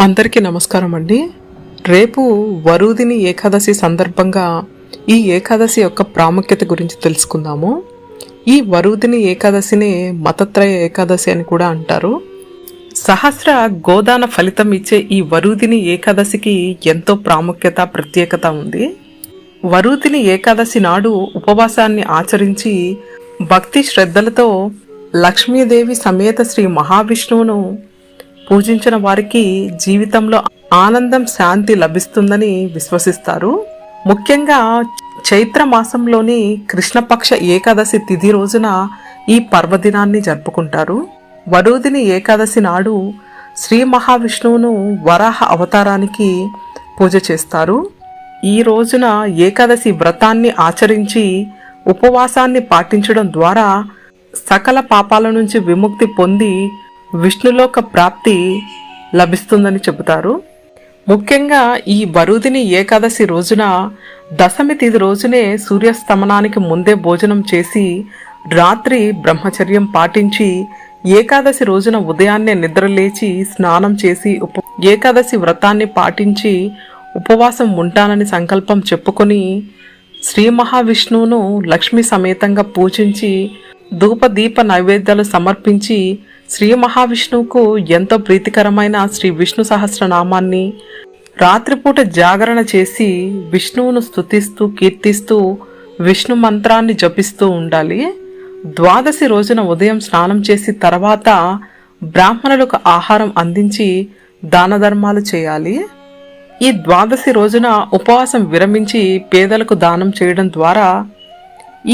అందరికీ నమస్కారం అండి. రేపు వరుదిని ఏకాదశి సందర్భంగా ఈ ఏకాదశి యొక్క ప్రాముఖ్యత గురించి తెలుసుకుందాము. ఈ వరుదిని ఏకాదశిని మతత్రయ ఏకాదశి అని కూడా అంటారు. సహస్ర గోదాన ఫలితం ఇచ్చే ఈ వరుదిని ఏకాదశికి ఎంతో ప్రాముఖ్యత ప్రత్యేకత ఉంది. వరుదిని ఏకాదశి నాడు ఉపవాసాన్ని ఆచరించి భక్తి శ్రద్ధలతో లక్ష్మీదేవి సమేత శ్రీ మహావిష్ణువును పూజించిన వారికి జీవితంలో ఆనందం శాంతి లభిస్తుందని విశ్వసిస్తారు. ముఖ్యంగా చైత్ర మాసంలోని కృష్ణపక్ష ఏకాదశి తిథి రోజున ఈ పర్వదినాన్ని జరుపుకుంటారు. వరుదిని ఏకాదశి నాడు శ్రీ మహావిష్ణువును వరాహ అవతారానికి పూజ చేస్తారు. ఈ రోజున ఏకాదశి వ్రతాన్ని ఆచరించి ఉపవాసాన్ని పాటించడం ద్వారా సకల పాపాల నుంచి విముక్తి పొంది విష్ణులోక ప్రాప్తి లభిస్తుందని చెబుతారు. ముఖ్యంగా ఈ బరుదిని ఏకాదశి రోజున దశమి తిది రోజునే సూర్యస్తమనానికి ముందే భోజనం చేసి రాత్రి బ్రహ్మచర్యం పాటించి ఏకాదశి రోజున ఉదయాన్నే నిద్రలేచి స్నానం చేసి ఉప ఏకాదశి వ్రతాన్ని పాటించి ఉపవాసం ఉంటానని సంకల్పం చెప్పుకొని శ్రీ మహావిష్ణువును లక్ష్మి సమేతంగా పూజించి ధూపదీప నైవేద్యాలు సమర్పించి శ్రీ మహావిష్ణువుకు ఎంతో ప్రీతికరమైన శ్రీ విష్ణు సహస్రనామాన్ని రాత్రిపూట జాగరణ చేసి విష్ణువును స్తుతిస్తూ కీర్తిస్తూ విష్ణు మంత్రాన్ని జపిస్తూ ఉండాలి. ద్వాదశి రోజున ఉదయం స్నానం చేసి తర్వాత బ్రాహ్మణులకు ఆహారం అందించి దాన ధర్మాలు చేయాలి. ఈ ద్వాదశి రోజున ఉపవాసం విరమించి పేదలకు దానం చేయడం ద్వారా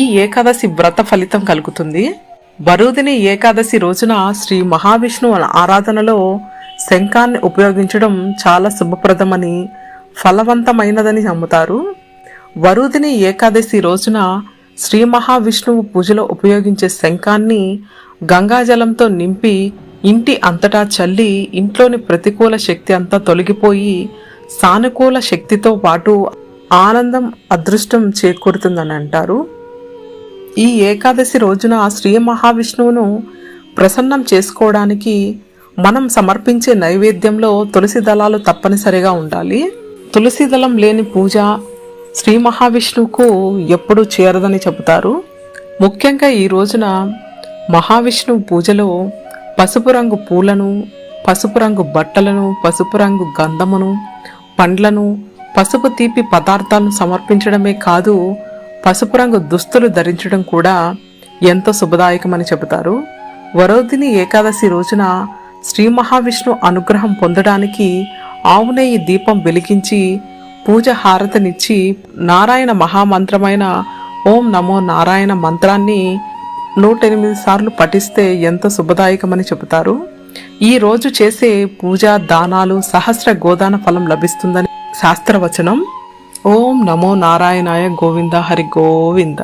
ఈ ఏకాదశి వ్రత ఫలితం కలుగుతుంది. బరుదిని ఏకాదశి రోజున శ్రీ మహావిష్ణువు ఆరాధనలో శంఖాన్ని ఉపయోగించడం చాలా శుభప్రదమని ఫలవంతమైనదని నమ్ముతారు. వరుదిని ఏకాదశి రోజున శ్రీ మహావిష్ణువు పూజలో ఉపయోగించే శంఖాన్ని గంగాజలంతో నింపి ఇంటి అంతటా చల్లి ఇంట్లోని ప్రతికూల శక్తి అంతా తొలగిపోయి సానుకూల శక్తితో పాటు ఆనందం అదృష్టం చేకూరుతుందని అంటారు. ఈ ఏకాదశి రోజున శ్రీ మహావిష్ణువును ప్రసన్నం చేసుకోవడానికి మనం సమర్పించే నైవేద్యంలో తులసి దళాలు తప్పనిసరిగా ఉండాలి. తులసి దళం లేని పూజ శ్రీ మహావిష్ణువుకు ఎప్పుడూ చేరదని చెబుతారు. ముఖ్యంగా ఈ రోజున మహావిష్ణువు పూజలో పసుపు రంగు పూలను పసుపు రంగు బట్టలను పసుపు రంగు గంధమును పండ్లను పసుపు తీపి పదార్థాలను సమర్పించడమే కాదు పసుపు రంగు దుస్తులు ధరించడం కూడా ఎంతో శుభదాయకమని చెబుతారు. వరోధిని ఏకాదశి రోజున శ్రీ మహావిష్ణు అనుగ్రహం పొందడానికి ఆవునేయి దీపం వెలిగించి పూజ హారతనిచ్చి నారాయణ మహామంత్రమైన ఓం నమో నారాయణ మంత్రాన్ని నూట ఎనిమిది సార్లు పఠిస్తే ఎంతో శుభదాయకమని చెబుతారు. ఈ రోజు చేసే పూజా దానాలు సహస్ర గోదాన ఫలం లభిస్తుందని శాస్త్రవచనం. ఓం నమో నారాయణాయ గోవింద హరి గోవింద.